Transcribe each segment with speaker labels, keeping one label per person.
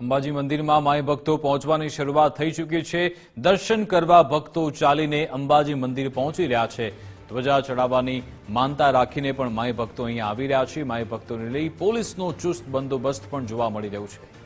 Speaker 1: અંબાજી મંદિરમાં માય ભક્તો પહોંચવાની શરૂઆત થઈ ચૂકી છે. દર્શન કરવા ભક્તો ચાલીને અંબાજી મંદિર પહોંચી રહ્યા છે. ધ્વજા ચડાવવાની માનતા રાખીને પણ માય ભક્તો અહીંયા આવી રહ્યા છે. માય ભક્તોને લઈ પોલીસનો ચુસ્ત બંદોબસ્ત પણ જોવા મળી રહ્યો છે.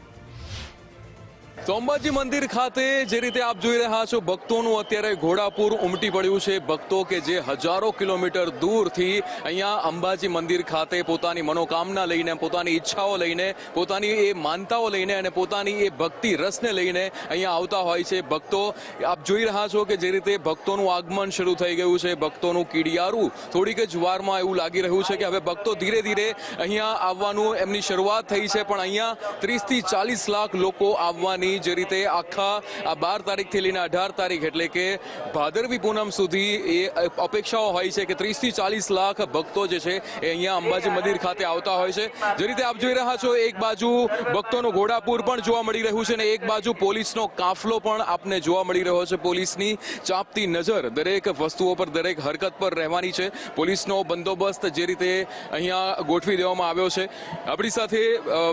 Speaker 2: તો અંબાજી મંદિર ખાતે જે રીતે આપ જોઈ રહ્યા છો, ભક્તોનું અત્યારે ઘોડાપુર ઉમટી પડ્યું છે. ભક્તો કે જે હજારો કિલોમીટર દૂરથી અહીંયા અંબાજી મંદિર ખાતે પોતાની મનોકામના લઈને, પોતાની ઈચ્છાઓ લઈને, પોતાની એ માનતાઓ લઈને અને પોતાની એ ભક્તિ રસને લઈને અહીંયા આવતા હોય છે. ભક્તો, આપ જોઈ રહ્યા છો કે જે રીતે ભક્તોનું આગમન શરૂ થઈ ગયું છે. ભક્તોનું કીડિયારું થોડીક જ વારમાં એવું લાગી રહ્યું છે કે હવે ભક્તો ધીરે ધીરે અહીંયા આવવાનું એમની શરૂઆત થઈ છે. પણ અહીંયા ત્રીસથી ચાલીસ લાખ લોકો આવવાની જે રીતે આખા, આ બાર તારીખથી લઈને અઢાર તારીખ એટલે કે ભાદરવી પૂનમ સુધી એ અપેક્ષાઓ હોય છે કે ત્રીસથી ચાલીસ લાખ ભક્તો જે છે એ અહીંયા અંબાજી મંદિર ખાતે આવતા હોય છે. જે રીતે આપ જોઈ રહ્યા છો, એક બાજુ ભક્તોનું ઘોડાપુર પણ જોવા મળી રહ્યું છે અને એક બાજુ પોલીસનો કાફલો પણ આપને જોવા મળી રહ્યો છે. પોલીસની ચાપતી નજર દરેક વસ્તુઓ પર, દરેક હરકત પર રહેવાની છે. પોલીસનો બંદોબસ્ત જે રીતે અહીંયા ગોઠવી દેવામાં આવ્યો છે. આપણી સાથે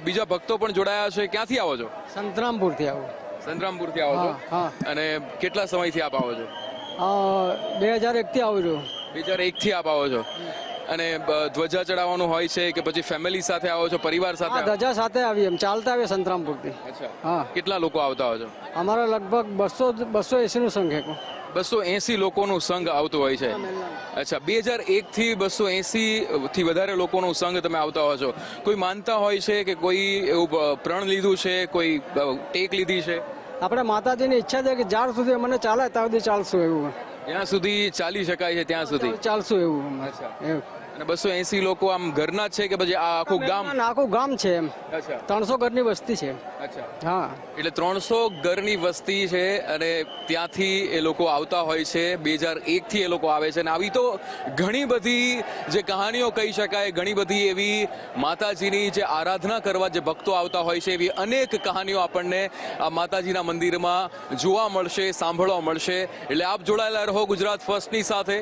Speaker 2: બીજા ભક્તો પણ જોડાયા છે. ક્યાંથી આવો છો?
Speaker 3: સંતરામપુરથી આવું.
Speaker 2: સંતરામપુરથી આવો છો?
Speaker 3: હા.
Speaker 2: અને કેટલા સમયથી આપ આવો છો?
Speaker 3: બે હજાર એકથી આવું છું.
Speaker 2: બે હજાર એકથી આપ આવો છો. અને ધ્વજા ચડાવવાનું હોય છે કે પછી ફેમિલી સાથે આવો છો પરિવાર સાથે
Speaker 3: ધ્વજા સાથે આવીએ એમ. ચાલતા આવીએ સંતરામપુરથી.
Speaker 2: થી
Speaker 3: હા.
Speaker 2: કેટલા લોકો આવતા હોય છો?
Speaker 3: અમારા લગભગ બસો બસો એસીનું સંખ્યા.
Speaker 2: બસો એસી લોકોનું સંઘ આવતું હોય છે. અચ્છા બે હજાર એકથી બસો એંસીથી વધારે લોકોનું સંઘ તમે આવતા હો છો. કોઈ માનતા હોય છે કે કોઈ એવું પ્રણ લીધું છે કોઈ ટેક લીધી છે?
Speaker 3: આપણે માતાજીની ઈચ્છા છે કે જ્યાં સુધી અમને ચાલે ત્યાં સુધી ચાલશું એવું.
Speaker 2: જ્યાં સુધી ચાલી શકાય છે ત્યાં સુધી.
Speaker 3: ચાલશું એવું.
Speaker 2: અચ્છા.
Speaker 3: એવું.
Speaker 2: અને બસો એસી લોકો આમ ઘરના છે કે પછી આ આખું ગામ?
Speaker 3: આખું ગામ છે એમ. ત્રણસો ઘરની વસ્તી છે હા.
Speaker 2: એટલે ત્રણસો ઘરની વસ્તી છે અને ત્યાંથી એ લોકો આવતા હોય છે. બે હજાર એકથી એ લોકો આવે છે. અને આવી તો ઘણી બધી જે કહાનીઓ કહી શકાય ઘણી બધી એવી માતાજીની જે આરાધના કરવા જે ભક્તો આવતા હોય છે એવી અનેક કહાનીઓ આપણને આ માતાજીના મંદિરમાં જોવા મળશે સાંભળવા મળશે. એટલે આપ જોડાયેલા રહો ગુજરાત ફર્સ્ટની સાથે.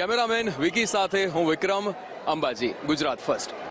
Speaker 2: કેમેરામેન વિકી સાથે હું વિક્રમ અંબાજી ગુજરાત ફર્સ્ટ.